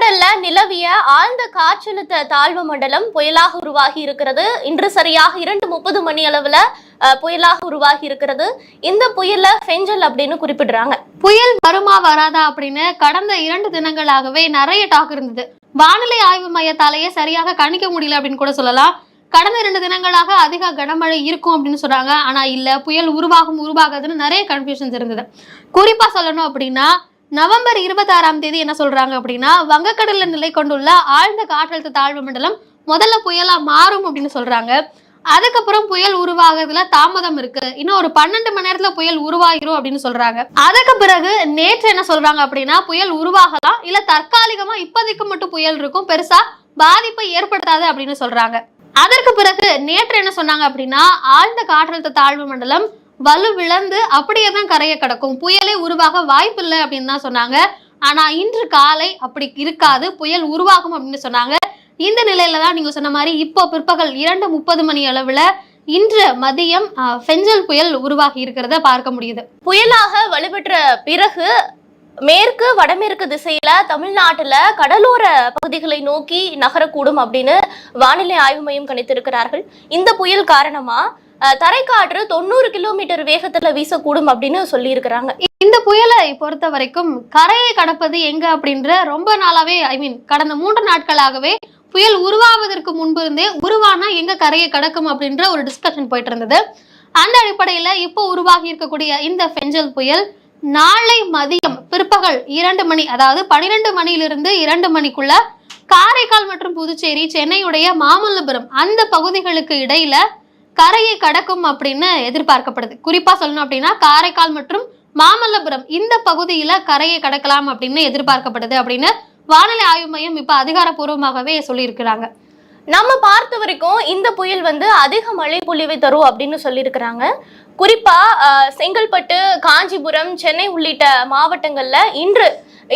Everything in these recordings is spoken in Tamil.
வங்கக்கடல்ல நிலவிய ஆழ்ந்த காற்றழுத்த தாழ்வு மண்டலம் புயலாக உருவாகி இருக்கிறது. இன்று சரியாக இரண்டு முப்பது மணி அளவுல புயலாக உருவாகி இருக்கிறது. இந்த புயல்ல ஃபெஞ்சல் அப்படின்னு குறிப்பிடுறாங்க. புயல் வருமா வராதா அப்படின்னு கடந்த இரண்டு தினங்களாகவே நிறைய டாக் இருந்தது. வானிலை ஆய்வு மையத்தாலேயே சரியாக கணிக்க முடியல அப்படின்னு கூட சொல்லலாம். கடந்த இரண்டு தினங்களாக அதிக கனமழை இருக்கும் அப்படின்னு சொன்னாங்க ஆனா இல்ல புயல் உருவாகும் உருவாகாதுன்னு நிறைய கன்ஃபியூஷன்ஸ் இருந்தது. குறிப்பா சொல்லணும் அப்படின்னா நவம்பர் இருபத்தாறாம் தேதி என்ன சொல்றாங்க அப்படின்னா வங்கக்கடலில் நிலை கொண்டுள்ள ஆழ்ந்த காற்றழுத்த தாழ்வு மண்டலம் முதல்ல புயலா மாறும் அப்படின்னு சொல்றாங்க. அதுக்கப்புறம் புயல் உருவாகிறதுல தாமதம் இருக்கு. இன்னும் ஒரு பன்னெண்டு மணி நேரத்துல புயல் உருவாகிரும் அப்படின்னு சொல்றாங்க. அதுக்கு பிறகு நேற்று என்ன சொல்றாங்க அப்படின்னா புயல் உருவாகலாம் இல்ல தற்காலிகமா இப்போதைக்கு மட்டும் புயல் இருக்கும் பெருசா பாதிப்பை ஏற்படுத்தாது அப்படின்னு சொல்றாங்க. அதற்கு பிறகு நேற்று என்ன சொன்னாங்க அப்படின்னா ஆழ்ந்த காற்றழுத்த தாழ்வு மண்டலம் வலுவிழந்து அப்படியே தான் கரையை கிடக்கும். புயலே உருவாக வாய்ப்பில்லை அப்படின்னு தான் சொன்னாங்க. ஆனா இன்று காலை அப்படி இருக்காது. புயல் உருவாகும் அப்படின்னு சொன்னாங்க. இந்த நிலையில தான் நீங்க சொன்ன மாதிரி இப்போ பிற்பகல் இரண்டு முப்பது மணி அளவுல இன்று மதியம் பெஞ்சல் ஃபெஞ்சல் புயல் உருவாகி இருக்கிறத பார்க்க முடியுது. புயலாக வலுப்பெற்ற பிறகு மேற்கு வடமேற்கு திசையில தமிழ்நாட்டுல கடலோர பகுதிகளை நோக்கி நகரக்கூடும் அப்படின்னு வானிலை ஆய்வு மையம் கணித்திருக்கிறார்கள். இந்த புயல் காரணமா தரைக்காற்று தொண்ணூறு கிலோமீட்டர் வேகத்துல வீசக்கூடும் அப்படின்னு சொல்லியிருக்கிறாங்க. இந்த புயலை பொறுத்த வரைக்கும் கரையை கடப்பது எங்க அப்படின்ற ரொம்ப நாளாவே ஐ மீன் கடந்த மூன்று நாட்களாகவே புயல் உருவாவதற்கு முன்பு இருந்தே உருவானா எங்க கரையை கடக்கும் அப்படின்ற ஒரு டிஸ்கஷன் போயிட்டு இருந்தது அந்த அடிப்படையில இப்போ உருவாகி இருக்கக்கூடிய இந்த ஃபெஞ்சல் புயல் நாளை மதியம் பிற்பகல் இரண்டு மணி அதாவது பன்னிரெண்டு மணியிலிருந்து இரண்டு மணிக்குள்ள காரைக்கால் மற்றும் புதுச்சேரி சென்னையுடைய மாமல்லபுரம் அந்த பகுதிகளுக்கு இடையில கரையை கடக்கும் அப்படின்னு எதிர்பார்க்கப்படுது. குறிப்பா சொல்லணும் அப்படின்னா காரைக்கால் மற்றும் மாமல்லபுரம் இந்த பகுதியில கரையை கடக்கலாம் அப்படின்னு எதிர்பார்க்கப்படுது அப்படின்னு வானிலை ஆய்வு மையம் இப்ப அதிகாரப்பூர்வமாகவே சொல்லியிருக்கிறாங்க. நம்ம பார்த்த வரைக்கும் இந்த புயல் வந்து அதிக மழை பொழிவை தரும் அப்படின்னு சொல்லியிருக்கிறாங்க. குறிப்பா செங்கல்பட்டு காஞ்சிபுரம் சென்னை உள்ளிட்ட மாவட்டங்கள்ல இன்று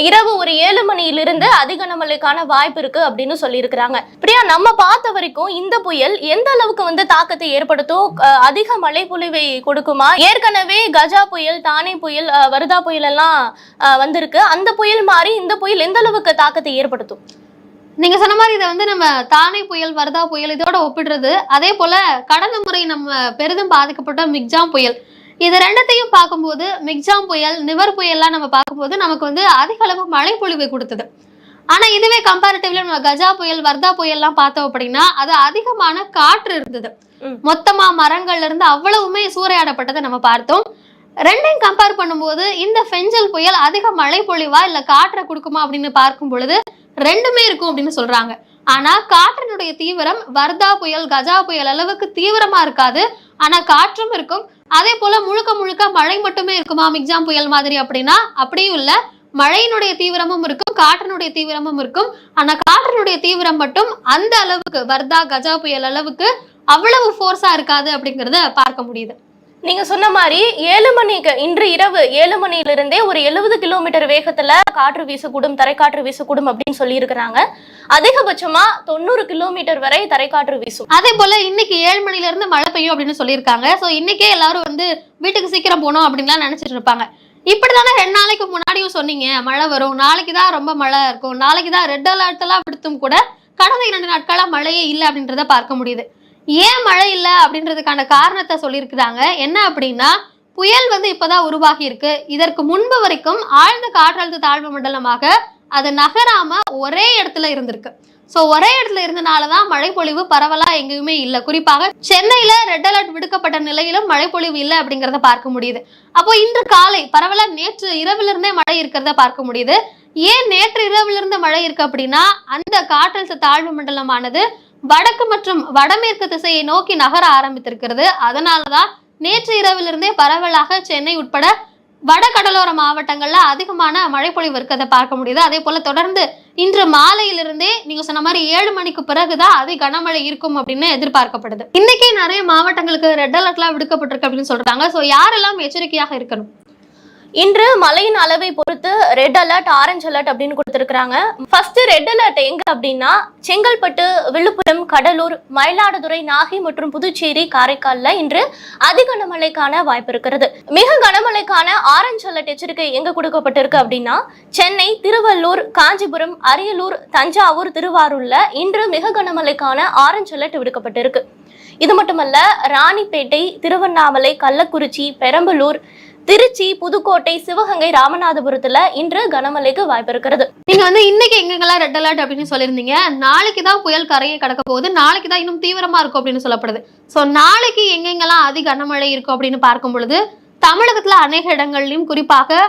இரவு ஒரு ஏழு மணியிலிருந்து அதிக நம்மளுக்கான வாய்ப்பு இருக்கு அப்படின்னு சொல்லியிருக்கிறாங்க. பிரியா நம்ம பார்த்த வரைக்கும் இந்த புயல் எந்த அளவுக்கு வந்து தாக்கத்தை ஏற்படுத்தும்? அதிக மழை பொழிவை கொடுக்குமா? ஏற்கனவே கஜா புயல் தானே புயல் வருதா புயல் எல்லாம் வந்திருக்கு. அந்த புயல் மாதிரி இந்த புயல் எந்த அளவுக்கு தாக்கத்தை ஏற்படுத்தும்? நீங்க சொன்ன மாதிரி இதை வந்து நம்ம தானே புயல் வரதா புயல் இதோட ஒப்பிடுறது. அதே போல கடந்த முறை நம்ம பெரிதும் பாதிக்கப்பட்ட மிக்ஜாம் புயல். இது ரெண்டத்தையும் பார்க்கும்போது மிக்ஜாம் புயல் நிவர் புயல்லாம் நம்ம பார்க்கும்போது நமக்கு வந்து அதிக அளவு மழை பொழிவை கொடுத்தது. ஆனா இதுவே கம்பேரிட்டிவ்ல நம்ம கஜா புயல் வர்தா புயல்லாம் பார்த்தோம் அப்படின்னா அது அதிகமான காற்று இருந்தது. மொத்தமா மரங்கள்ல இருந்து அவ்வளவுமே சூறையாடப்பட்டதை நம்ம பார்த்தோம். ரெண்டையும் கம்பேர் பண்ணும்போது இந்த ஃபெஞ்சல் புயல் அதிக மழை பொழிவா இல்ல காற்றை கொடுக்குமா அப்படின்னு பார்க்கும் பொழுது ரெண்டுமே இருக்கும் அப்படின்னு சொல்றாங்க. ஆனா காற்றினுடைய தீவிரம் வர்தா புயல் கஜா புயல் அளவுக்கு தீவிரமா இருக்காது. ஆனா காற்றும் இருக்கும். அதே போல முழுக்க முழுக்க மழை மட்டுமே இருக்குமா மிக்ஜாம் புயல் மாதிரி அப்படின்னா அப்படியும் இல்ல. மழையினுடைய தீவிரமும் இருக்கும் காற்றினுடைய தீவிரமும் இருக்கும். ஆனா காற்றினுடைய தீவிரம் மட்டும் அந்த அளவுக்கு வர்தா கஜா புயல் அளவுக்கு அவ்வளவு ஃபோர்ஸா இருக்காது அப்படிங்கறத பார்க்க முடியுது. நீங்க சொன்ன மாதிரி ஏழு மணிக்கு இன்று இரவு ஏழு மணியிலிருந்தே ஒரு எழுபது கிலோமீட்டர் வேகத்துல காற்று வீசக்கூடும் தரைக்காற்று வீசக்கூடும் அப்படின்னு சொல்லியிருக்கிறாங்க. அதிகபட்சமா தொண்ணூறு கிலோமீட்டர் வரை தரைக்காற்று வீசும். அதே போல இன்னைக்கு ஏழு மணில இருந்து மழை பெய்யும் அப்படின்னு சொல்லியிருக்காங்க. சோ இன்னைக்கே எல்லாரும் வந்து வீட்டுக்கு சீக்கிரம் போகணும் அப்படின்லாம் நினைச்சிட்டு இருப்பாங்க. இப்படிதானே ரெண்டு நாளைக்கு முன்னாடியும் சொன்னீங்க மழை வரும். நாளைக்கு தான் ரொம்ப மழை இருக்கும். நாளைக்கு தான் ரெட் அலர்ட் எல்லாம் விடுத்தும் கூட கடந்த இரண்டு நாட்களா மழையே இல்லை அப்படின்றத பார்க்க முடியுது. ஏன் மழை இல்லை அப்படின்றதுக்கான காரணத்தை சொல்லியிருக்கிறாங்க. என்ன அப்படின்னா புயல் வந்து இப்பதான் உருவாகி இருக்கு. இதற்கு முன்பு வரைக்கும் ஆழ்ந்த காற்றழுத்த தாழ்வு மண்டலமாக அது நகராம ஒரே இடத்துல இருந்திருக்கு. சோ ஒரே இடத்துல இருந்தனாலதான் மழைப்பொழிவு பரவலா எங்கேயுமே இல்லை. குறிப்பாக சென்னையில ரெட் அலர்ட் விடுக்கப்பட்ட நிலையிலும் மழைப்பொழிவு இல்லை அப்படிங்கறத பார்க்க முடியுது. அப்போ இன்று காலை பரவலாக நேற்று இரவுல இருந்தே மழை இருக்கிறத பார்க்க முடியுது. ஏன் நேற்று இரவுல இருந்து மழை இருக்கு அப்படின்னா அந்த காற்றழுத்த தாழ்வு மண்டலமானது வடக்கு மற்றும் வடமேற்கு திசையை நோக்கி நகர ஆரம்பித்திருக்கிறது. அதனாலதான் நேற்று இரவிலிருந்தே பரவலாக சென்னை உட்பட வட கடலோர மாவட்டங்கள்ல அதிகமான மழைப்பொழிவு இருக்கிறத பார்க்க முடியுது. அதே போல தொடர்ந்து இன்று மாலையிலிருந்தே நீங்க சொன்ன மாதிரி ஏழு மணிக்கு பிறகுதான் அதி கனமழை இருக்கும் அப்படின்னு எதிர்பார்க்கப்படுது. இன்னைக்கே நிறைய மாவட்டங்களுக்கு ரெட் அலர்ட்லாம் விடுக்கப்பட்டிருக்கு அப்படின்னு சொல்றாங்க. சோ யாரெல்லாம் எச்சரிக்கையாக இருக்கணும்? இன்று மழையின் அளவை பொறுத்து ரெட் அலர்ட் ஆரஞ்சு அலர்ட் அப்படின்னு கொடுத்துருக்குறாங்க. ஃபர்ஸ்ட் ரெட் அலர்ட் எங்க அப்படின்னா செங்கல்பட்டு விழுப்புரம் கடலூர் மயிலாடுதுறை நாகை மற்றும் புதுச்சேரி காரைக்கால்ல இன்று அதி கனமழைக்கான வாய்ப்பு இருக்கிறது. மிக கனமழைக்கான ஆரஞ்சு அலர்ட் எச்சரிக்கை எங்க கொடுக்கப்பட்டிருக்கு அப்படின்னா சென்னை திருவள்ளூர் காஞ்சிபுரம் அரியலூர் தஞ்சாவூர் திருவாரூர்ல இன்று மிக கனமழைக்கான ஆரஞ்சு அலர்ட் விடுக்கப்பட்டிருக்கு. இது மட்டுமல்ல ராணிப்பேட்டை திருவண்ணாமலை கள்ளக்குறிச்சி பெரம்பலூர் திருச்சி புதுக்கோட்டை சிவகங்கை ராமநாதபுரத்துல இன்று கனமழைக்கு வாய்ப்பு இருக்கிறது. நீங்க வந்து இன்னைக்கு எங்கெங்கெல்லாம் ரெட் அலர்ட் அப்படின்னு சொல்லியிருந்தீங்க. நாளைக்கு தான் புயல் கரையை கடக்க போகுது. நாளைக்கு தான் இன்னும் தீவிரமா இருக்கும் அப்படின்னு சொல்லப்படுது. சோ நாளைக்கு எங்கெங்கெல்லாம் அதி கனமழை இருக்கும் அப்படின்னு பார்க்கும் பொழுது தமிழகத்துல அநேக இடங்கள்லயும் குறிப்பாக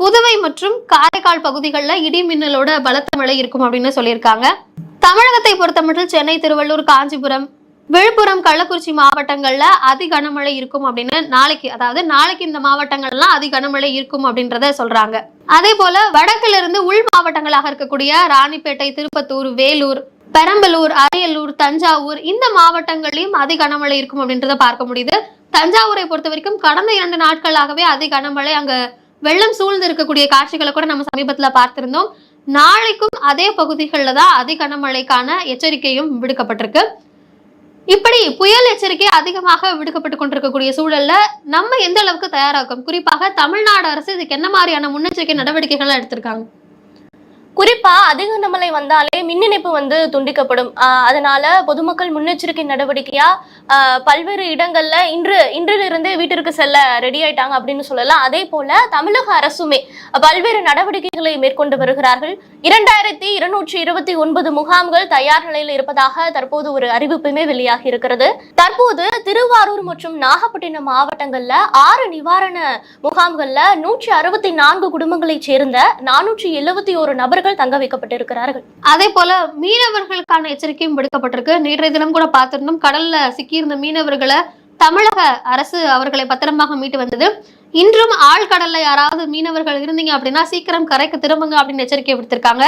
புதுவை மற்றும் காரைக்கால் பகுதிகளில் இடி மின்னலோட பலத்த மழை இருக்கும் அப்படின்னு சொல்லியிருக்காங்க. தமிழகத்தை பொறுத்தமட்டில் சென்னை திருவள்ளூர் காஞ்சிபுரம் விழுப்புரம் கள்ளக்குறிச்சி மாவட்டங்கள்ல அதி கனமழை இருக்கும் அப்படின்னு நாளைக்கு அதாவது நாளைக்கு இந்த மாவட்டங்கள்லாம் அதி கனமழை இருக்கும் அப்படின்றத சொல்றாங்க. அதே போல வடக்குல இருந்து உள் மாவட்டங்களாக இருக்கக்கூடிய ராணிப்பேட்டை திருப்பத்தூர் வேலூர் பெரம்பலூர் அரியலூர் தஞ்சாவூர் இந்த மாவட்டங்களையும் அதி கனமழை இருக்கும் அப்படின்றத பார்க்க முடியுது. தஞ்சாவூரை பொறுத்த வரைக்கும் கடந்த இரண்டு நாட்களாகவே அதி கனமழை அங்க வெள்ளம் சூழ்ந்து இருக்கக்கூடிய காட்சிகளை கூட நம்ம சமீபத்துல பார்த்திருந்தோம். நாளைக்கும் அதே பகுதிகளில் தான் அதி கனமழைக்கான எச்சரிக்கையும் விடுக்கப்பட்டிருக்கு. இப்படி புயல் எச்சரிக்கை அதிகமாக விடுக்கப்பட்டு கொண்டிருக்கக்கூடிய சூழல்ல நம்ம எந்த அளவுக்கு தயாராகும் குறிப்பாக தமிழ்நாடு அரசு இதுக்கு என்ன மாதிரியான முன்னெச்சரிக்கை நடவடிக்கைகள் எடுத்திருக்காங்க? குறிப்பா அதிக நம்மளை வந்தாலே மின் இணைப்பு வந்து துண்டிக்கப்படும். அதனால பொதுமக்கள் முன்னெச்சரிக்கை நடவடிக்கையா பல்வேறு இடங்கள்ல இன்று இன்றிலிருந்தே வீட்டிற்கு செல்ல ரெடி ஆயிட்டாங்க அப்படின்னு சொல்லலாம். அதே போல தமிழக அரசுமே பல்வேறு நடவடிக்கைகளை மேற்கொண்டு வருகிறார்கள். இரண்டாயிரத்தி இருநூற்றி இருபத்தி ஒன்பது முகாம்கள் தயார் நிலையில் இருப்பதாக தற்போது ஒரு அறிவிப்புமே வெளியாகி இருக்கிறது. தற்போது திருவாரூர் மற்றும் நாகப்பட்டினம் மாவட்டங்கள்ல ஆறு நிவாரண முகாம்கள்ல நூற்றி அறுபத்தி நான்கு குடும்பங்களைச் சேர்ந்த நானூற்றி எழுபத்தி ஒரு நபர்கள் தங்க வைக்கப்பட்டிருக்கிறார்கள். அதே போல மீனவர்களுக்கான எச்சரிக்கையும் விடுக்கப்பட்டிருக்கு. நேற்றைய தினம் கூட பார்த்திருந்தோம் கடல்ல சிக்கியிருந்த மீனவர்களை தமிழக அரசு அவர்களை பத்திரமாக மீட்டு வந்தது. இன்றும் ஆழ்கடல்ல யாராவது மீனவர்கள் இருந்தீங்க அப்படின்னா சீக்கிரம் கரைக்கு திரும்புங்க அப்படின்னு எச்சரிக்கை விடுத்திருக்காங்க.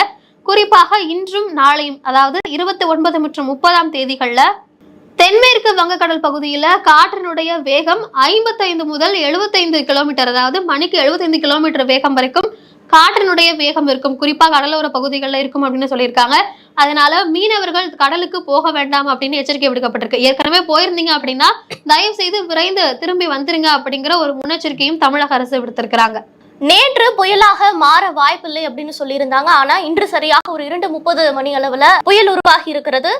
குறிப்பாக இன்றும் நாளையும் அதாவது இருபத்தி ஒன்பது மற்றும் முப்பதாம் தேதிகள்ல தென்மேற்கு வங்கக்கடல் பகுதியில காற்றினுடைய வேகம் ஐம்பத்தைந்து முதல் எழுபத்தைந்து கிலோமீட்டர் அதாவது மணிக்கு எழுபத்தைந்து கிலோமீட்டர் வேகம் வரைக்கும் காற்றினுடைய வேகம் இருக்கும். குறிப்பா கடலோர பகுதிகளில் இருக்கும் அப்படின்னு சொல்லியிருக்காங்க. அதனால மீனவர்கள் கடலுக்கு போக வேண்டாம் அப்படின்னு எச்சரிக்கை விடுக்கப்பட்டிருக்கு. ஏற்கனவே போயிருந்தீங்க அப்படின்னா தயவு செய்து விரைந்து திரும்பி வந்துருங்க அப்படிங்கிற ஒரு முன்னெச்சரிக்கையும் தமிழக அரசு விடுத்திருக்கிறாங்க. நேற்று புயலாக மாற வாய்ப்பில்லை அப்படின்னு சொல்லியிருந்தாங்க. ஆனா இன்று சரியாக ஒரு இரண்டு முப்பது மணி அளவுல புயல் உருவாகி இருக்கிறது.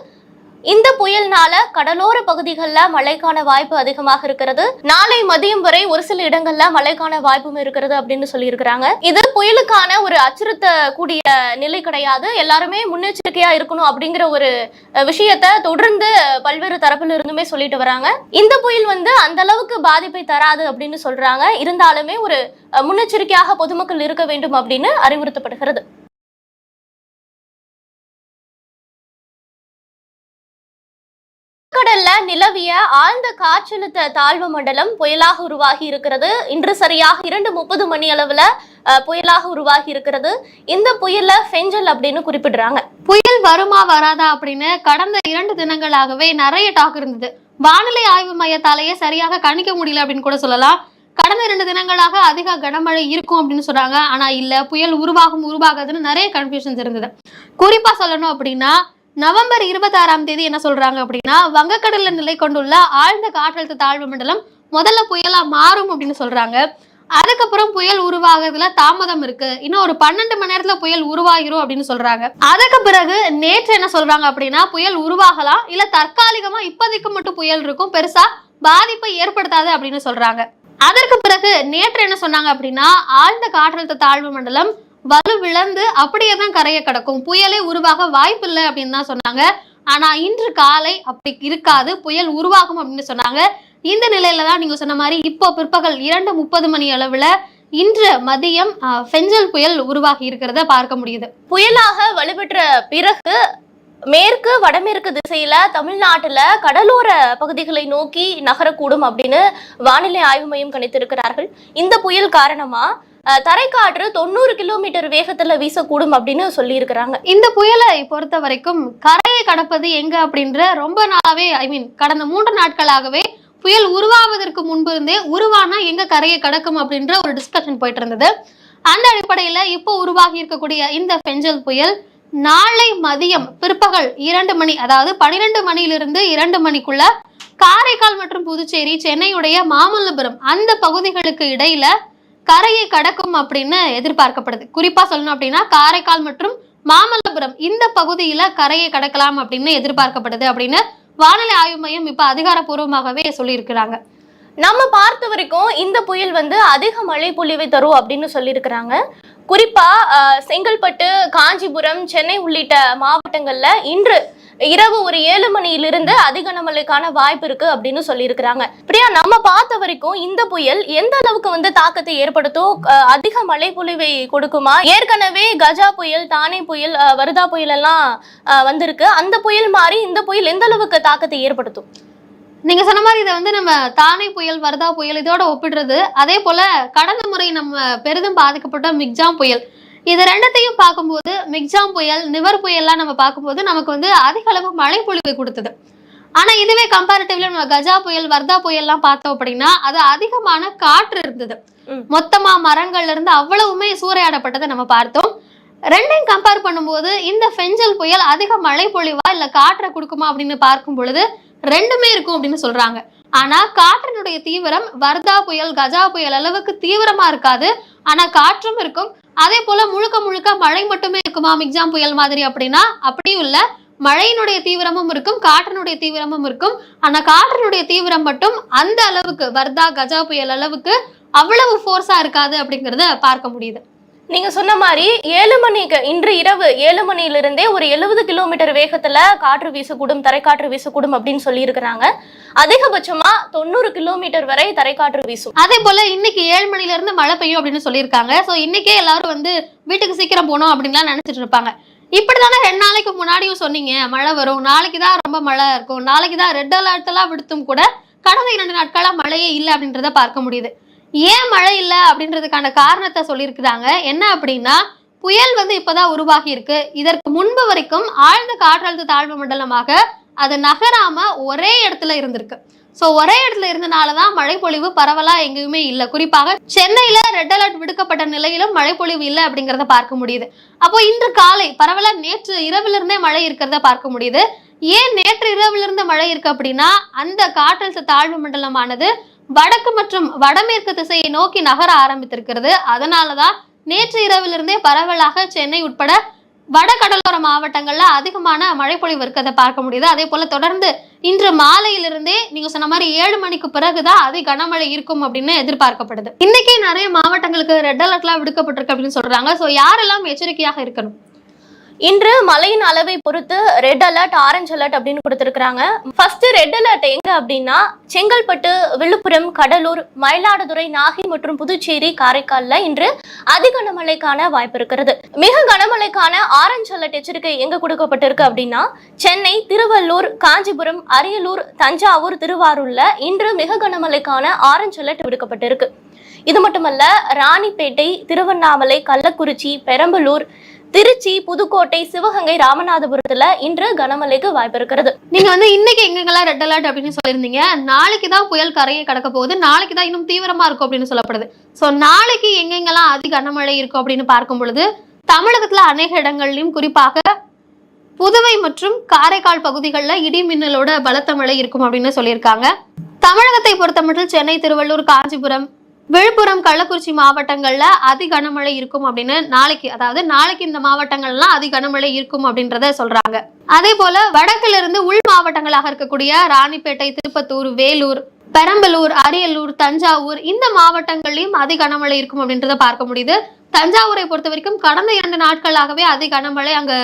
இந்த புயல்னால கடலோர பகுதிகளில் மழைக்கான வாய்ப்பு அதிகமாக இருக்கிறது. நாளை மதியம் வரை ஒரு சில இடங்கள்ல மழைக்கான வாய்ப்பும் இருக்கிறது அப்படின்னு சொல்லியிருக்கிறாங்க. இது புயலுக்கான ஒரு அச்சுறுத்த கூடிய நிலை கிடையாது. எல்லாருமே முன்னெச்சரிக்கையா இருக்கணும் அப்படிங்கிற ஒரு விஷயத்த தொடர்ந்து பல்வேறு தரப்புல இருந்துமே சொல்லிட்டு வராங்க. இந்த புயல் வந்து அந்த அளவுக்கு பாதிப்பை தராது அப்படின்னு சொல்றாங்க. இருந்தாலுமே ஒரு முன்னெச்சரிக்கையாக பொதுமக்கள் இருக்க வேண்டும் அப்படின்னு அறிவுறுத்தப்படுகிறது. நிலவிய ஆழ்ந்த காற்றழுத்த தாழ்வு மண்டலம் புயலாக உருவாகி இருக்கிறது. இன்று சரியாக இரண்டு முப்பது மணி அளவுல புயலாக உருவாகி இருக்கிறது. இந்த புயல்ல ஃபெஞ்சல் அப்படின்னு குறிப்பிடுறாங்க. புயல் வருமா வராதா அப்படின்னு கடந்த இரண்டு தினங்களாகவே நிறைய டாக் இருந்தது. வானிலை ஆய்வு மையத்தாலேயே சரியாக கணிக்க முடியல அப்படின்னு கூட சொல்லலாம். கடந்த இரண்டு தினங்களாக அதிக கனமழை இருக்கும் அப்படின்னு சொல்றாங்க. ஆனா இல்ல புயல் உருவாகும் உருவாகாதுன்னு நிறைய கன்ஃபியூஷன்ஸ் இருந்தது. குறிப்பா சொல்லணும் அப்படின்னா நவம்பர் இருபத்தாறாம் தேதி என்ன சொல்றாங்க அப்படின்னா வங்கக்கடல்ல நிலை கொண்டுள்ள ஆழ்ந்த காற்றழுத்த தாழ்வு மண்டலம் முதல்ல புயலா மாறும் அப்படின்னு சொல்றாங்க. அதுக்கப்புறம் புயல் உருவாகிறதுல தாமதம் இருக்கு. இன்னும் ஒரு பன்னெண்டு மணி நேரத்துல புயல் உருவாகிரும் அப்படின்னு சொல்றாங்க. அதுக்கு பிறகு நேற்று என்ன சொல்றாங்க அப்படின்னா புயல் உருவாகலாம் இல்ல தற்காலிகமா இப்போதைக்கு மட்டும் புயல் இருக்கும் பெருசா பாதிப்பை ஏற்படுத்தாது அப்படின்னு சொல்றாங்க. அதற்கு பிறகு நேற்று என்ன சொன்னாங்க அப்படின்னா ஆழ்ந்த காற்றழுத்த தாழ்வு மண்டலம் வலுவிழந்து அப்படியே தான் கரையை கிடக்கும். புயலே உருவாக வாய்ப்பில்லை அப்படின்னு தான் சொன்னாங்க. ஆனா இன்று காலை அப்படி இருக்காது. புயல் உருவாகும் அப்படின்னு சொன்னாங்க. இந்த நிலையில தான் நீங்க சொன்ன மாதிரி இப்போ பிற்பகல் இரண்டு முப்பது மணி அளவுல இன்று மதியம் அஹ், ஃபெஞ்சல் புயல் உருவாகி இருக்கிறத பார்க்க முடியுது. புயலாக வலுப்பெற்ற பிறகு மேற்கு வடமேற்கு திசையில தமிழ்நாட்டுல கடலோர பகுதிகளை நோக்கி நகரக்கூடும் அப்படின்னு வானிலை ஆய்வு மையம் கணித்திருக்கிறார்கள். இந்த புயல் காரணமா தரைக்காற்று தொண்ணூறு கிலோமீட்டர் வேகத்துல வீசக்கூடும் அப்படின்னு சொல்லியிருக்கிறாங்க. இந்த புயலை பொறுத்த வரைக்கும் கரையை கடப்பது எங்க அப்படின்ற ரொம்ப நாளாவே ஐ மீன் கடந்த மூன்று நாட்களாகவே புயல் உருவாவதற்கு முன்பு இருந்தே உருவானா எங்க கரையை கடக்கும் அப்படின்ற ஒரு டிஸ்கஷன் போயிட்டு இருந்தது. அந்த அடிப்படையில இப்போ உருவாகி இருக்கக்கூடிய இந்த பெஞ்சல் புயல் நாளை மதியம் பிற்பகல் இரண்டு மணி அதாவது பனிரெண்டு மணியிலிருந்து இரண்டு மணிக்குள்ள காரைக்கால் மற்றும் புதுச்சேரி சென்னையுடைய மாமல்லபுரம் அந்த பகுதிகளுக்கு இடையில கரையை கடக்கும் அப்படின்னு எதிர்பார்க்கப்படுது. குறிப்பா சொல்லணும் அப்படின்னா காரைக்கால் மற்றும் மாமல்லபுரம் இந்த பகுதியில கரையை கடக்கலாம் அப்படின்னு எதிர்பார்க்கப்படுது அப்படின்னு வானிலை ஆய்வு மையம் இப்ப அதிகாரப்பூர்வமாகவே சொல்லியிருக்கிறாங்க. நம்ம பார்த்த வரைக்கும் இந்த புயல் வந்து அதிக மழை பொழிவை தரும் அப்படின்னு சொல்லியிருக்கிறாங்க. குறிப்பா செங்கல்பட்டு காஞ்சிபுரம் சென்னை உள்ளிட்ட மாவட்டங்கள்ல இன்று இரவு ஒரு ஏழு மணியிலிருந்து அதிக கனமழைக்கான வாய்ப்பு இருக்கு அப்படின்னு சொல்லியிருக்கிறாங்க. பிரியா நம்ம பார்த்த வரைக்கும் இந்த புயல் எந்த அளவுக்கு வந்து தாக்கத்தை ஏற்படுத்தும்? அஹ், அதிக மழை பொழிவை கொடுக்குமா? ஏற்கனவே கஜா புயல் தானே புயல் அஹ், வருதா புயல் எல்லாம் வந்திருக்கு. அந்த புயல் மாதிரி இந்த புயல் எந்த அளவுக்கு தாக்கத்தை ஏற்படுத்தும்? நீங்க சொன்ன மாதிரி இதை வந்து நம்ம தானே புயல் வரதா புயல் இதோட ஒப்பிடுறது. அதே போல கடந்த முறை நம்ம பெரிதும் பாதிக்கப்பட்ட மிக்ஜாம் புயல். இது ரெண்டத்தையும் பார்க்கும்போது மிக்ஜாம் புயல் நிவர் புயல்லாம் நம்ம பார்க்கும்போது நமக்கு வந்து அதிக அளவு மழை பொழிவை கொடுத்தது. ஆனா இதுவே கம்பேரிட்டிவ்ல நம்ம கஜா புயல் வர்தா புயல்லாம் பார்த்தோம் அப்படின்னா அது அதிகமான காற்று இருந்தது. மொத்தமா மரங்கள்ல இருந்து அவ்வளவுமே சூறையாடப்பட்டதை நம்ம பார்த்தோம். ரெண்டையும் கம்பேர் பண்ணும்போது இந்த ஃபெஞ்சல் புயல் அதிக மழை பொழிவா இல்ல காற்றை கொடுக்குமா அப்படின்னு பார்க்கும் பொழுது ரெண்டுமே இருக்கும் அப்படின்னு சொல்றாங்க. ஆனா காற்றினுடைய தீவிரம் வர்தா புயல் கஜா புயல் அளவுக்கு தீவிரமா இருக்காது. ஆனா காற்றும் இருக்கும். அதே போல முழுக்க முழுக்க மழை மட்டுமே இருக்குமா? மிக்ஜாம் புயல் மாதிரி அப்படின்னா அப்படியும் இல்ல. மழையினுடைய தீவிரமும் இருக்கும் காற்றினுடைய தீவிரமும் இருக்கும். ஆனா காற்றினுடைய தீவிரம் மட்டும் அந்த அளவுக்கு வர்தா கஜா புயல் அளவுக்கு அவ்வளவு ஃபோர்ஸா இருக்காது அப்படிங்கறத பார்க்க முடியுது. நீங்க சொன்ன மாதிரி ஏழு மணிக்கு இன்று இரவு ஏழு மணியிலிருந்தே ஒரு எழுபது கிலோமீட்டர் வேகத்துல காற்று வீசக்கூடும் தரைக்காற்று வீசக்கூடும் அப்படின்னு சொல்லி இருக்கிறாங்க அதிகபட்சமா தொண்ணூறு கிலோமீட்டர் வரை தரைக்காற்று வீசும். அதே போல இன்னைக்கு ஏழு மணில இருந்து மழை பெய்யும் அப்படின்னு சொல்லியிருக்காங்க. சோ இன்னைக்கே எல்லாரும் வந்து வீட்டுக்கு சீக்கிரம் போகணும் அப்படின்லாம் நினைச்சிட்டு இருப்பாங்க. இப்படிதானே ரெண்டு நாளைக்கு முன்னாடியும் சொன்னீங்க மழை வரும். நாளைக்கு தான் ரொம்ப மழை இருக்கும். நாளைக்கு தான் ரெட் அலர்ட் எல்லாம் விடுத்தும் கூட கடந்த இரண்டு நாட்களா மழையே இல்லை அப்படின்றத பார்க்க முடியுது. ஏன் மழை இல்லை அப்படின்றதுக்கான காரணத்தை சொல்லியிருக்கிறாங்க. என்ன அப்படின்னா புயல் வந்து இப்பதான் உருவாகி இருக்கு. இதற்கு முன்பு வரைக்கும் ஆழ்ந்த காற்றழுத்த தாழ்வு மண்டலமாக அது நகராம ஒரே இடத்துல இருந்திருக்கு. ஸோ ஒரே இடத்துல இருந்தனாலதான் மழைப்பொழிவு பரவலா எங்கேயுமே இல்லை. குறிப்பாக சென்னையில ரெட் அலர்ட் விடுக்கப்பட்ட நிலையிலும் மழைப்பொழிவு இல்லை அப்படிங்கிறத பார்க்க முடியுது. அப்போ இன்று காலை பரவலா நேற்று இரவுல இருந்தே மழை இருக்கிறத பார்க்க முடியுது. ஏன் நேற்று இரவுல இருந்து மழை இருக்கு அப்படின்னா அந்த காற்றழுத்த தாழ்வு மண்டலமானது வடக்கு மற்றும் வடமேற்கு திசையை நோக்கி நகர ஆரம்பித்திருக்கிறது. அதனாலதான் நேற்று இரவிலிருந்தே பரவலாக சென்னை உட்பட வட கடலோர மாவட்டங்கள்ல அதிகமான மழைப்பொழிவு இருக்கிறத பார்க்க முடியுது. அதே போல தொடர்ந்து இன்று மாலையிலிருந்தே நீங்க சொன்ன மாதிரி ஏழு மணிக்கு பிறகுதான் அதி கனமழை இருக்கும் அப்படின்னு எதிர்பார்க்கப்படுது. இன்னைக்கே நிறைய மாவட்டங்களுக்கு ரெட் அலர்ட்லாம் விடுக்கப்பட்டிருக்கு அப்படின்னு சொல்றாங்க. சோ யாரெல்லாம் எச்சரிக்கையாக இருக்கணும்? இன்று மழையின் அளவை பொறுத்து ரெட் அலர்ட் ஆரஞ்சு அலர்ட் அப்படின்னு கொடுத்துருக்காங்க ஃபர்ஸ்ட் ரெட் அலர்ட் எங்க அப்படின்னா செங்கல்பட்டு விழுப்புரம் கடலூர் மயிலாடுதுறை நாகை மற்றும் புதுச்சேரி காரைக்கால்ல இன்று அதி கனமழைக்கான வாய்ப்பு இருக்கிறது. மிக கனமழைக்கான ஆரஞ்சு அலர்ட் எச்சரிக்கை எங்க கொடுக்கப்பட்டிருக்கு அப்படின்னா சென்னை திருவள்ளூர் காஞ்சிபுரம் அரியலூர் தஞ்சாவூர் திருவாரூர்ல இன்று மிக கனமழைக்கான ஆரஞ்சு அலர்ட் விடுக்கப்பட்டிருக்கு. இது மட்டுமல்ல ராணிப்பேட்டை திருவண்ணாமலை கள்ளக்குறிச்சி பெரம்பலூர் திருச்சி புதுக்கோட்டை சிவகங்கை ராமநாதபுரத்துல இன்று கனமழைக்கு வாய்ப்பு இருக்கிறது. நீங்க வந்து இன்னைக்கு எங்கெங்கெல்லாம் ரெட் அலர்ட் அப்படின்னு சொல்லியிருந்தீங்க. நாளைக்கு தான் புயல் கரையை கடக்க போகுது. நாளைக்கு தான் இன்னும் தீவிரமா இருக்கும் அப்படின்னு சொல்லப்படுது. சோ நாளைக்கு எங்கெங்கெல்லாம் அதிக கனமழை இருக்கும் அப்படின்னு பார்க்கும் பொழுது தமிழகத்துல அநேக இடங்கள்லயும் குறிப்பாக புதுவை மற்றும் காரைக்கால் பகுதிகளில் இடி மின்னலோட பலத்த மழை இருக்கும் அப்படின்னு சொல்லியிருக்காங்க. தமிழகத்தை பொறுத்தமட்டில் சென்னை திருவள்ளூர் காஞ்சிபுரம் விழுப்புரம் கள்ளக்குறிச்சி மாவட்டங்கள்ல அதி கனமழை இருக்கும் அப்படின்னு நாளைக்கு அதாவது நாளைக்கு இந்த மாவட்டங்கள்லாம் அதி கனமழை இருக்கும் அப்படின்றத சொல்றாங்க. அதே போல வடக்குல இருந்து உள் மாவட்டங்களாக இருக்கக்கூடிய ராணிப்பேட்டை திருப்பத்தூர் வேலூர் பெரம்பலூர் அரியலூர் தஞ்சாவூர் இந்த மாவட்டங்கள்லயும் அதி கனமழை இருக்கும் அப்படின்றத பார்க்க முடியுது. தஞ்சாவூரை பொறுத்த வரைக்கும் கடந்த இரண்டு நாட்களாகவே அதி கனமழை அங்க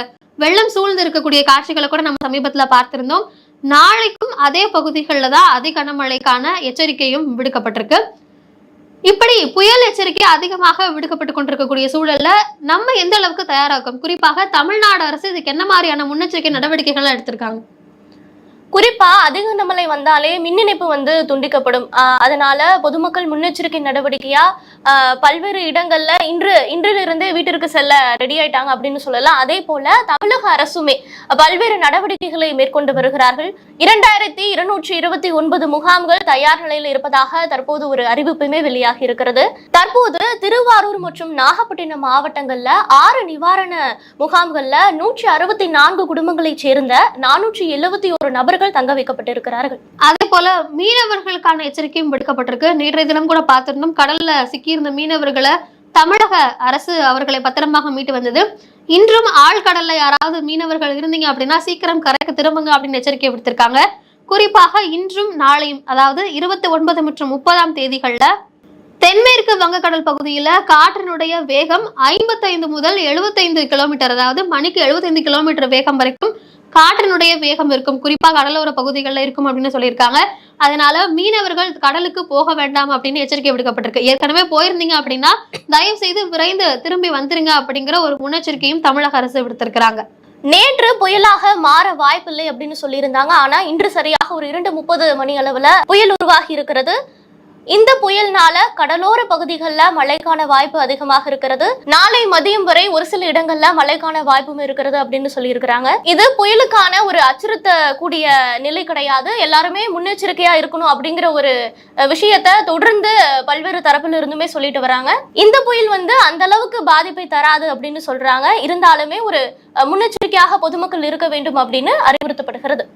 வெள்ளம் சூழ்ந்து இருக்கக்கூடிய காட்சிகளை கூட நம்ம சமீபத்துல பார்த்திருந்தோம். நாளைக்கும் அதே பகுதிகளில் தான் அதி கனமழைக்கான எச்சரிக்கையும் விடுக்கப்பட்டிருக்கு. இப்படி புயல் எச்சரிக்கை அதிகமாக விடுக்கப்பட்டு கொண்டிருக்கக்கூடிய சூழல்ல நம்ம எந்த அளவுக்கு தயாராகும் குறிப்பாக தமிழ்நாடு அரசு இதுக்கு என்ன மாதிரியான முன்னெச்சரிக்கை நடவடிக்கைகள் எடுத்திருக்காங்க? குறிப்பா அதிக வந்தாலே மின் இணைப்பு வந்து துண்டிக்கப்படும். அதனால பொதுமக்கள் முன்னெச்சரிக்கை நடவடிக்கையா பல்வேறு இடங்கள்ல இன்று இன்றிலிருந்து வீட்டிற்கு செல்ல ரெடி ஆயிட்டாங்க அப்படின்னு சொல்லலாம். அதே போல தமிழக அரசுமே பல்வேறு நடவடிக்கைகளை மேற்கொண்டு வருகிறார்கள். இரண்டாயிரத்தி இருநூற்றி இருபத்தி ஒன்பது முகாம்கள் தயார் நிலையில் இருப்பதாக தற்போது ஒரு அறிவிப்புமே வெளியாகி இருக்கிறது. தற்போது திருவாரூர் மற்றும் நாகப்பட்டினம் மாவட்டங்கள்ல ஆறு நிவாரண முகாம்கள்ல நூற்றி அறுபத்தி நான்கு குடும்பங்களைச் சேர்ந்த நானூற்றி எழுபத்தி ஒரு நபர்கள் மீனவர்கள் தங்க வைக்கப்பட்டிருக்கிறார்கள். அதே போல மீனவர்களுக்கான எச்சரிக்கையும் விடுக்கப்பட்டிருக்கு. நேற்றைய தினம் கூட பார்த்திருந்தோம் கடல்ல சிக்கியிருந்த மீனவர்களை தமிழக அரசு அவர்களை பத்திரமாக மீட்டு வந்தது. இன்றும் ஆழ்கடல்ல யாராவது மீனவர்கள் இருந்தீங்க அப்படின்னா சீக்கிரம் கரைக்கு திரும்புங்க அப்படின்னு எச்சரிக்கை விடுத்திருக்காங்க. குறிப்பாக இன்றும் நாளையும் அதாவது இருபத்தி ஒன்பது மற்றும் முப்பதாம் தேதிகள்ல தென்மேற்கு வங்கக்கடல் பகுதியில காற்றினுடைய வேகம் ஐம்பத்தைந்து முதல் எழுபத்தைந்து கிலோமீட்டர் அதாவது மணிக்கு எழுபத்தைந்து கிலோமீட்டர் வேகம் வரைக்கும் காற்றினுடைய வேகம் இருக்கும். குறிப்பா கடலோர பகுதிகளில் இருக்கும் அப்படின்னு சொல்லியிருக்காங்க. அதனால மீனவர்கள் கடலுக்கு போக வேண்டாம் அப்படின்னு எச்சரிக்கை விடுக்கப்பட்டிருக்கு. ஏற்கனவே போயிருந்தீங்க அப்படின்னா தயவு செய்து விரைந்து திரும்பி வந்துருங்க அப்படிங்கிற ஒரு முன்னெச்சரிக்கையும் தமிழக அரசு விடுத்திருக்கிறாங்க. நேற்று புயலாக மாற வாய்ப்பில்லை அப்படின்னு சொல்லியிருந்தாங்க. ஆனா இன்று சரியாக ஒரு இரண்டு முப்பது மணி அளவுல புயல் உருவாகி இருக்கிறது. இந்த புயல்னால கடலோர பகுதிகளில் மழைக்கான வாய்ப்பு அதிகமாக இருக்கிறது. நாளை மதியம் வரை ஒரு சில இடங்கள்ல மழைக்கான வாய்ப்பும் இருக்கிறது அப்படின்னு சொல்லியிருக்கிறாங்க. இது புயலுக்கான ஒரு அச்சுறுத்த கூடிய நிலை கிடையாது. எல்லாருமே முன்னெச்சரிக்கையா இருக்கணும் அப்படிங்கிற ஒரு விஷயத்த தொடர்ந்து பல்வேறு தரப்புல இருந்துமே சொல்லிட்டு வராங்க. இந்த புயல் வந்து அந்த அளவுக்கு பாதிப்பை தராது அப்படின்னு சொல்றாங்க. இருந்தாலுமே ஒரு முன்னெச்சரிக்கையாக பொதுமக்கள் இருக்க வேண்டும் அப்படின்னு அறிவுறுத்தப்படுகிறது.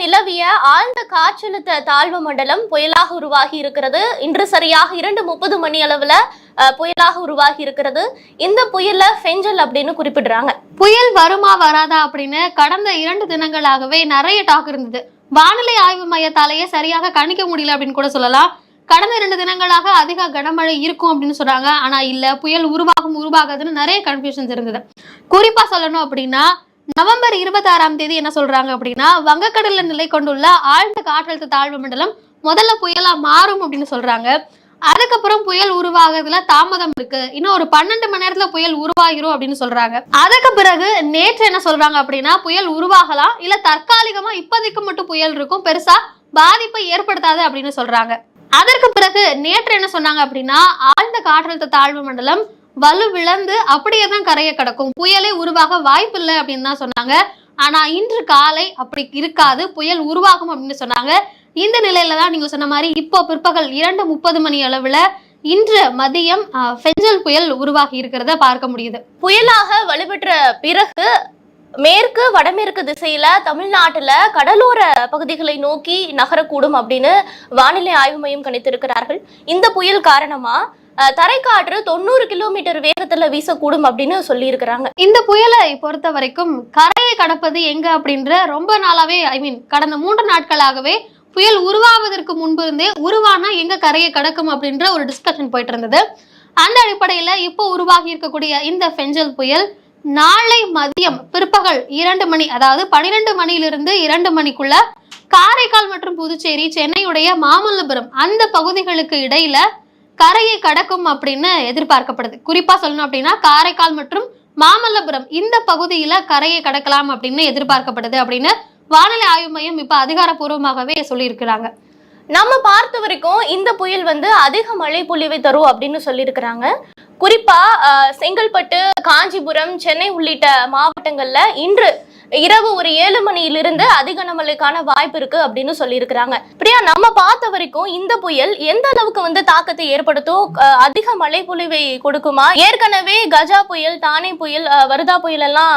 நிலவிய ஆழ்ந்த காற்றழுத்த தாழ்வு மண்டலம் புயலாக உருவாகி இருக்கிறது. இன்று சரியாக இரண்டு முப்பது மணி அளவுல புயலாக உருவாகி இருக்கிறது. இந்த புயல ஃபெஞ்சல் அப்படின்னு குறிப்பிடுறாங்க. புயல் வருமா வராதா அப்படின்னு கடந்த இரண்டு தினங்களாகவே நிறைய டாக் இருந்தது. வானிலை ஆய்வு மையத்தாலேயே சரியாக கணிக்க முடியல அப்படின்னு கூட சொல்லலாம். கடந்த இரண்டு தினங்களாக அதிக கனமழை இருக்கும் அப்படின்னு சொல்றாங்க. ஆனா இல்ல புயல் உருவாகும் உருவாகாதுன்னு நிறைய கன்ஃபியூஷன்ஸ் இருந்தது. குறிப்பா சொல்லணும் அப்படின்னா நவம்பர் இருபத்தாறாம் தேதி என்ன சொல்றாங்க அப்படின்னா வங்கக்கடல்ல நிலை கொண்டுள்ள ஆழ்ந்த காற்றழுத்த தாழ்வு மண்டலம் முதல்ல புயலா மாறும் அப்படின்னு சொல்றாங்க. அதுக்கப்புறம் புயல் உருவாகிறதுல தாமதம் இருக்கு. இன்னும் ஒரு பன்னெண்டு மணி நேரத்துல புயல் உருவாகிரும் அப்படின்னு சொல்றாங்க. அதுக்கு பிறகு நேற்று என்ன சொல்றாங்க அப்படின்னா புயல் உருவாகலாம் இல்ல தற்காலிகமா இப்போதைக்கு மட்டும் புயல் இருக்கும் பெருசா பாதிப்பை ஏற்படுத்தாது அப்படின்னு சொல்றாங்க. அதற்கு பிறகு நேற்று என்ன சொன்னாங்க அப்படின்னா ஆழ்ந்த காற்றழுத்த தாழ்வு மண்டலம் வலுவிழந்து அப்படியே தான் கரையை கிடக்கும். புயலே உருவாக வாய்ப்பில்லை அப்படின்னு தான் சொன்னாங்க. ஆனா இன்று காலை அப்படி இருக்காது. புயல் உருவாகும் அப்படின்னு சொன்னாங்க. இந்த நிலையில தான் நீங்க சொன்ன மாதிரி இப்போ பிற்பகல் இரண்டு முப்பது மணி அளவுல இன்று மதியம் பெஞ்சல் ஃபெஞ்சல் புயல் உருவாகி இருக்கிறத பார்க்க முடியுது. புயலாக வலுப்பெற்ற பிறகு மேற்கு வடமேற்கு திசையில தமிழ்நாட்டுல கடலோர பகுதிகளை நோக்கி நகரக்கூடும் அப்படின்னு வானிலை ஆய்வு மையம் கணித்திருக்கிறார்கள். இந்த புயல் காரணமா தரைக்காற்று தொண்ணூறு கிலோமீட்டர் வேகத்துல வீசக்கூடும் அப்படின்னு சொல்லியிருக்கிறாங்க. இந்த புயலை பொறுத்த வரைக்கும் கரையை கடப்பது எங்க அப்படின்ற ரொம்ப நாளாவே ஐ மீன் கடந்த மூன்று நாட்களாகவே புயல் உருவாவதற்கு முன்பு இருந்தே உருவானா எங்க கரையை கடக்கும் அப்படின்ற ஒரு டிஸ்கஷன் போயிட்டு இருந்தது. அந்த அடிப்படையில இப்போ உருவாகி இருக்கக்கூடிய இந்த ஃபெஞ்சல் புயல் நாளை மதியம் பிற்பகல் இரண்டு மணி அதாவது பனிரெண்டு மணியிலிருந்து இரண்டு மணிக்குள்ள காரைக்கால் மற்றும் புதுச்சேரி சென்னையுடைய மாமல்லபுரம் அந்த பகுதிகளுக்கு இடையில கரையை கடக்கும் அப்படின்னு எதிர்பார்க்கப்படுது. குறிப்பா சொல்லணும் அப்படின்னா காரைக்கால் மற்றும் மாமல்லபுரம் இந்த பகுதியில கரையை கடக்கலாம் அப்படின்னு எதிர்பார்க்கப்படுது அப்படின்னு வானிலை ஆய்வு மையம் இப்ப அதிகாரப்பூர்வமாகவே சொல்லியிருக்கிறாங்க. நம்ம பார்த்த வரைக்கும் இந்த புயல் வந்து அதிக மழை பொழிவை தரும் அப்படின்னு சொல்லியிருக்கிறாங்க. குறிப்பா செங்கல்பட்டு காஞ்சிபுரம் சென்னை உள்ளிட்ட மாவட்டங்கள்ல இன்று இரவு ஒரு ஏழு மணியிலிருந்து அதிக மழைக்கான வாய்ப்பு இருக்கு அப்படின்னு சொல்லியிருக்கிறாங்க. பிரியா நம்ம பார்த்த வரைக்கும் இந்த புயல் எந்த அளவுக்கு வந்து தாக்கத்தை ஏற்படுத்தும்? அஹ், அதிக மழை பொழிவை கொடுக்குமா? ஏற்கனவே கஜா புயல் தானே புயல் அஹ், வருதா புயல் எல்லாம்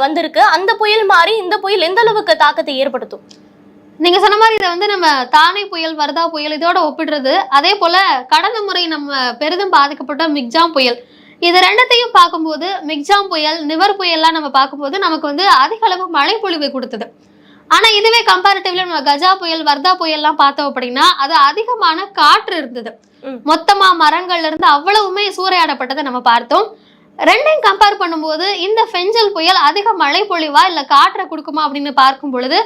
வந்திருக்கு. அந்த புயல் மாதிரி இந்த புயல் எந்த அளவுக்கு தாக்கத்தை ஏற்படுத்தும்? நீங்க சொன்ன மாதிரி இதை வந்து நம்ம தானே புயல் வரதா புயல் இதோட ஒப்பிடுறது. அதே போல கடந்த முறை நம்ம பெரிதும் பாதிக்கப்பட்ட மிக்ஜாம் புயல். இது ரெண்டத்தையும் பார்க்கும்போது மிக்ஜாம் புயல் நிவர் புயல்லாம் நம்ம பார்க்கும்போது நமக்கு வந்து அதிக அளவு மழை பொழிவை கொடுத்தது. ஆனா இதுவே கம்பேரிட்டிவ்ல நம்ம கஜா புயல் வர்தா புயல்லாம் பார்த்தோம் அப்படின்னா அது அதிகமான காற்று இருந்தது. மொத்தமா மரங்கள்ல இருந்து அவ்வளவுமே சூறையாடப்பட்டதை நம்ம பார்த்தோம். ரெண்டையும் கம்பேர் பண்ணும்போது இந்த ஃபெஞ்சல் புயல் அதிக மழை பொழிவா இல்ல காற்றை கொடுக்குமா அப்படின்னு பார்க்கும் பொழுது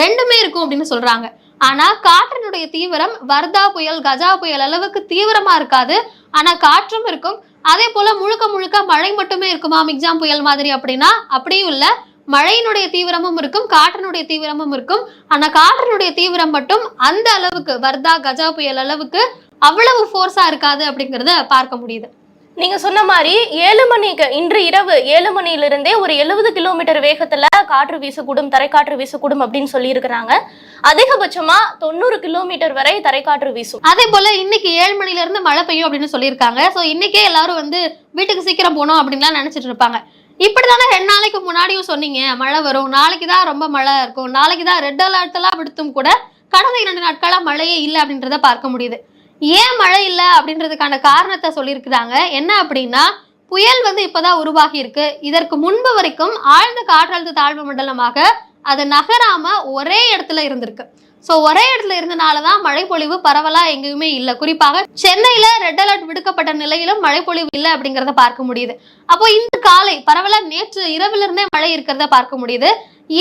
ரெண்டுமே இருக்கும் அப்படின்னு சொல்றாங்க. ஆனா காற்றினுடைய தீவிரம் வர்தா புயல் கஜா புயல் அளவுக்கு தீவிரமா இருக்காது. ஆனா காற்றும் இருக்கும். அதே போல முழுக்க முழுக்க மழை மட்டுமே இருக்குமா? மிக்ஜாம் புயல் மாதிரி அப்படின்னா அப்படியும் இல்ல. மழையினுடைய தீவிரமும் இருக்கும் காற்றினுடைய தீவிரமும் இருக்கும். ஆனா காற்றினுடைய தீவிரம் மட்டும் அந்த அளவுக்கு வர்தா கஜா புயல் அளவுக்கு அவ்வளவு ஃபோர்ஸா இருக்காது அப்படிங்கறத பார்க்க முடியுது. நீங்க சொன்ன மாதிரி ஏழு மணிக்கு இன்று இரவு ஏழு மணியிலிருந்தே ஒரு எழுபது கிலோமீட்டர் வேகத்துல காற்று வீசக்கூடும் தரைக்காற்று வீசக்கூடும் அப்படின்னு சொல்லி இருக்கிறாங்க அதிகபட்சமா தொண்ணூறு கிலோமீட்டர் வரை தரைக்காற்று வீசும். அதே போல இன்னைக்கு ஏழு மணில இருந்து மழை பெய்யும் அப்படின்னு சொல்லியிருக்காங்க. சோ இன்னைக்கே எல்லாரும் வந்து வீட்டுக்கு சீக்கிரம் போகணும் அப்படின்லாம் நினைச்சிட்டு இருப்பாங்க. இப்படிதானே ரெண்டு நாளைக்கு முன்னாடியும் சொன்னீங்க மழை வரும். நாளைக்கு தான் ரொம்ப மழை இருக்கும். நாளைக்கு தான் ரெட் அலர்ட் எல்லாம் விடுத்தும் கூட கடந்த இரண்டு நாட்களா மழையே இல்லை அப்படின்றத பார்க்க முடியுது. ஏன் மழை இல்லை அப்படின்றதுக்கான காரணத்தை சொல்லியிருக்கிறாங்க. என்ன அப்படின்னா புயல் வந்து இப்போதான் உருவாகி இருக்கு. இதற்கு முன்பு வரைக்கும் ஆழ்ந்த காற்றழுத்த தாழ்வு மண்டலமாக அது நகராம ஒரே இடத்துல இருந்திருக்கு. ஸோ ஒரே இடத்துல இருந்தனாலதான் மழைப்பொழிவு பரவலா எங்கேயுமே இல்லை. குறிப்பாக சென்னையில ரெட் அலர்ட் விடுக்கப்பட்ட நிலையிலும் மழைப்பொழிவு இல்லை அப்படிங்கிறத பார்க்க முடியுது. அப்போ இந்த காலை பரவலா நேற்று இரவுல இருந்தே மழை இருக்கிறத பார்க்க முடியுது.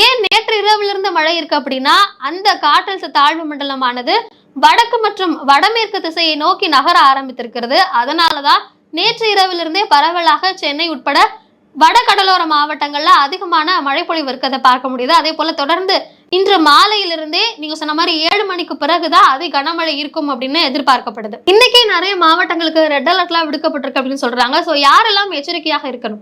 ஏன் நேற்று இரவுல இருந்து மழை இருக்கு அப்படின்னா அந்த காற்றழுத்த தாழ்வு மண்டலமானது வடக்கு மற்றும் வடமேற்கு திசையை நோக்கி நகர ஆரம்பித்திருக்கிறது. அதனாலதான் நேற்று இரவிலிருந்தே பரவலாக சென்னை உட்பட வட கடலோர மாவட்டங்கள்ல அதிகமான மழைப்பொழிவு இருக்கிறத பார்க்க முடியுது. அதே போல தொடர்ந்து இன்று மாலையிலிருந்தே நீங்க சொன்ன மாதிரி ஏழு மணிக்கு பிறகுதான் அதி கனமழை இருக்கும் அப்படின்னு எதிர்பார்க்கப்படுது. இன்னைக்கே நிறைய மாவட்டங்களுக்கு ரெட் எல்லாம் விடுக்கப்பட்டிருக்கு அப்படின்னு சொல்றாங்க. சோ யாரெல்லாம் எச்சரிக்கையாக இருக்கணும்?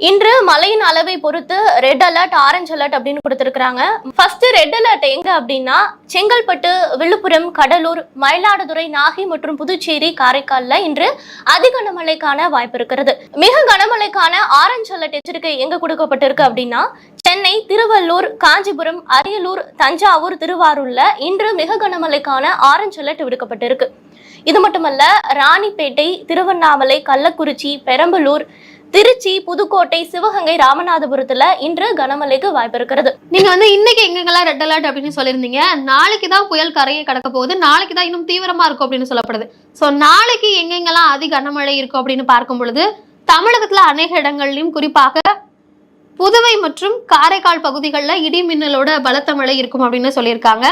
இன்று மழையின் அளவை பொறுத்து ரெட் அலர்ட் ஆரஞ்சு அலர்ட் அப்படின்னு கொடுத்துருக்குறாங்க. ஃபர்ஸ்ட் ரெட் அலர்ட் எங்க அப்படின்னா செங்கல்பட்டு விழுப்புரம் கடலூர் மயிலாடுதுறை நாகை மற்றும் புதுச்சேரி காரைக்கால்ல இன்று அதி கனமழைக்கான வாய்ப்பு இருக்கிறது. மிக கனமழைக்கான ஆரஞ்சு அலர்ட் எச்சரிக்கை எங்க கொடுக்கப்பட்டிருக்கு அப்படின்னா சென்னை திருவள்ளூர் காஞ்சிபுரம் அரியலூர் தஞ்சாவூர் திருவாரூர்ல இன்று மிக கனமழைக்கான ஆரஞ்சு அலர்ட் விடுக்கப்பட்டிருக்கு. இது மட்டுமல்ல ராணிப்பேட்டை திருவண்ணாமலை கள்ளக்குறிச்சி பெரம்பலூர் திருச்சி புதுக்கோட்டை சிவகங்கை ராமநாதபுரத்துல இன்று கனமழைக்கு வாய்ப்பு இருக்கிறது. நீங்க வந்து இன்னைக்கு எங்கெங்கெல்லாம் ரெட் அலர்ட் அப்படின்னு சொல்லியிருந்தீங்க? நாளைக்கு தான் புயல் கரையை கடக்க போகுது. நாளைக்கு தான் இன்னும் தீவிரமா இருக்கும் அப்படின்னு சொல்லப்படுது. சோ நாளைக்கு எங்கெங்கெல்லாம் அதி கனமழை இருக்கும் அப்படின்னு பார்க்கும் பொழுது தமிழகத்துல அநேக இடங்கள்லயும் குறிப்பாக புதுவை மற்றும் காரைக்கால் பகுதிகளில் இடி மின்னலோட பலத்த மழை இருக்கும் அப்படின்னு சொல்லியிருக்காங்க.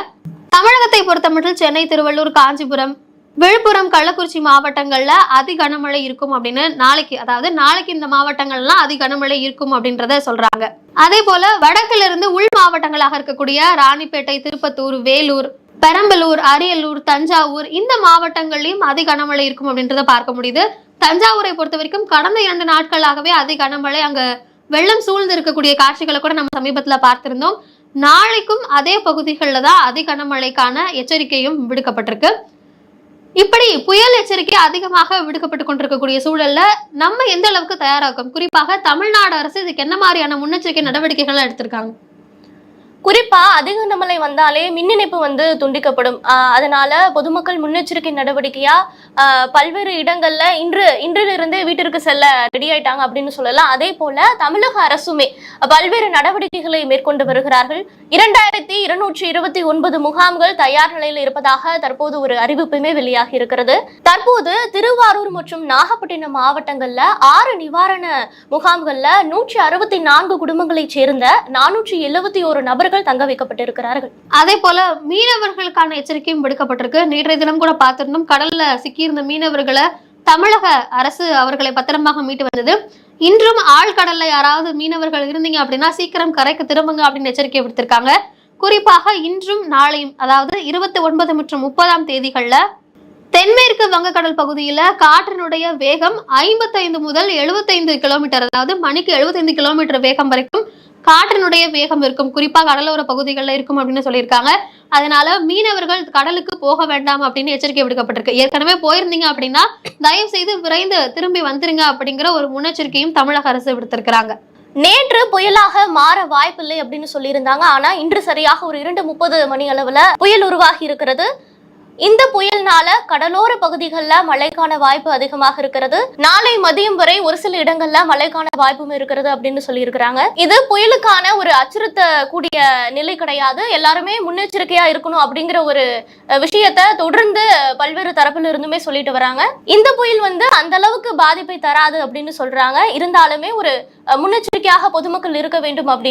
தமிழகத்தை பொறுத்தமட்டில் சென்னை திருவள்ளூர் காஞ்சிபுரம் விழுப்புரம் கள்ளக்குறிச்சி மாவட்டங்கள்ல அதி கனமழை இருக்கும் அப்படின்னு நாளைக்கு அதாவது நாளைக்கு இந்த மாவட்டங்கள்லாம் அதி கனமழை இருக்கும் அப்படின்றத சொல்றாங்க. அதே போல வடக்குல இருந்து உள் மாவட்டங்களாக இருக்கக்கூடிய ராணிப்பேட்டை திருப்பத்தூர் வேலூர் பெரம்பலூர் அரியலூர் தஞ்சாவூர் இந்த மாவட்டங்கள்லயும் அதி கனமழை இருக்கும் அப்படின்றத பார்க்க முடியுது. தஞ்சாவூரை பொறுத்த வரைக்கும் கடந்த இரண்டு நாட்களாகவே அதி கனமழை அங்க வெள்ளம் சூழ்ந்து இருக்கக்கூடிய காட்சிகளை கூட நம்ம சமீபத்துல பார்த்திருந்தோம். நாளைக்கும் அதே பகுதிகளில் தான் அதி கனமழைக்கான எச்சரிக்கையும் விடுக்கப்பட்டிருக்கு. இப்படி புயல் எச்சரிக்கை அதிகமாக விடுக்கப்பட்டு கொண்டிருக்கக்கூடிய சூழல்ல நம்ம எந்த அளவுக்கு தயாராகும் குறிப்பாக தமிழ்நாடு அரசு இதுக்கு என்ன மாதிரியான முன்னெச்சரிக்கை நடவடிக்கைகள் எடுத்திருக்காங்க? குறிப்பா அதிக வந்தாலே மின் இணைப்பு வந்து துண்டிக்கப்படும். அதனால பொதுமக்கள் முன்னெச்சரிக்கை நடவடிக்கையா பல்வேறு இடங்கள்ல இன்று இன்றிலிருந்து வீட்டிற்கு செல்ல ரெடி ஆயிட்டாங்க அப்படின்னு சொல்லலாம். அதே போல தமிழக அரசுமே பல்வேறு நடவடிக்கைகளை மேற்கொண்டு வருகிறார்கள். இரண்டாயிரத்தி இருநூற்றி இருபத்தி ஒன்பது முகாம்கள் தயார் நிலையில் இருப்பதாக தற்போது ஒரு அறிவிப்புமே வெளியாகி இருக்கிறது. தற்போது திருவாரூர் மற்றும் நாகப்பட்டினம் மாவட்டங்கள்ல ஆறு நிவாரண முகாம்கள்ல நூற்றி அறுபத்தி நான்கு குடும்பங்களைச் சேர்ந்த நானூற்றி எழுபத்தி ஒரு நபர்கள் மீனவர்கள் தங்க வைக்கப்பட்டிருக்கிறார்கள். அதே போல மீனவர்களுக்கான எச்சரிக்கையும் விடுக்கப்பட்டிருக்கு. நேற்றைய தினம் கூட பார்த்திருந்தோம் கடல்ல சிக்கியிருந்த மீனவர்களை தமிழக அரசு அவர்களை பத்திரமாக மீட்டு வந்தது. இன்றும் ஆழ்கடல்ல யாராவது மீனவர்கள் இருந்தீங்க அப்படின்னா சீக்கிரம் கரைக்கு திரும்புங்க அப்படின்னு எச்சரிக்கை விடுத்திருக்காங்க. குறிப்பாக இன்றும் நாளையும் அதாவது இருபத்தி ஒன்பது மற்றும் முப்பதாம் தேதிகள்ல தென்மேற்கு வங்கக்கடல் பகுதியில காற்றினுடைய வேகம் ஐம்பத்தைந்து முதல் எழுபத்தைந்து கிலோமீட்டர் அதாவது மணிக்கு எழுபத்தைந்து கிலோமீட்டர் வேகம் வரைக்கும் காற்றினுடைய வேகம் இருக்கும். குறிப்பா கடலோர பகுதிகளில் இருக்கும் அப்படின்னு சொல்லியிருக்காங்க. அதனால மீனவர்கள் கடலுக்கு போக வேண்டாம் அப்படின்னு எச்சரிக்கை விடுக்கப்பட்டிருக்கு. ஏற்கனவே போயிருந்தீங்க அப்படின்னா தயவு செய்து விரைந்து திரும்பி வந்துருங்க அப்படிங்கிற ஒரு முன்னெச்சரிக்கையும் தமிழக அரசு விடுத்திருக்கிறாங்க. நேற்று புயலாக மாற வாய்ப்பில்லை அப்படின்னு சொல்லியிருந்தாங்க. ஆனா இன்று சரியாக ஒரு இரண்டு முப்பது மணி அளவுல புயல் உருவாகி இருக்கிறது. இந்த புயல்னால கடலோர பகுதிகளில் மழைக்கான வாய்ப்பு அதிகமாக இருக்கிறது. நாளை மதியம் வரை ஒரு சில இடங்கள்ல மழைக்கான வாய்ப்பும் இருக்கிறது அப்படின்னு சொல்லியிருக்கிறாங்க. இது புயலுக்கான ஒரு அச்சுறுத்த கூடிய நிலை கிடையாது. எல்லாருமே முன்னெச்சரிக்கையா இருக்கணும் அப்படிங்கிற ஒரு விஷயத்த தொடர்ந்து பல்வேறு தரப்புல இருந்துமே சொல்லிட்டு வராங்க. இந்த புயல் வந்து அந்த அளவுக்கு பாதிப்பை தராது அப்படின்னு சொல்றாங்க. இருந்தாலுமே ஒரு முன்னெச்சரிக்கையாக பொதுமக்கள் இருக்க வேண்டும் அப்படின்னு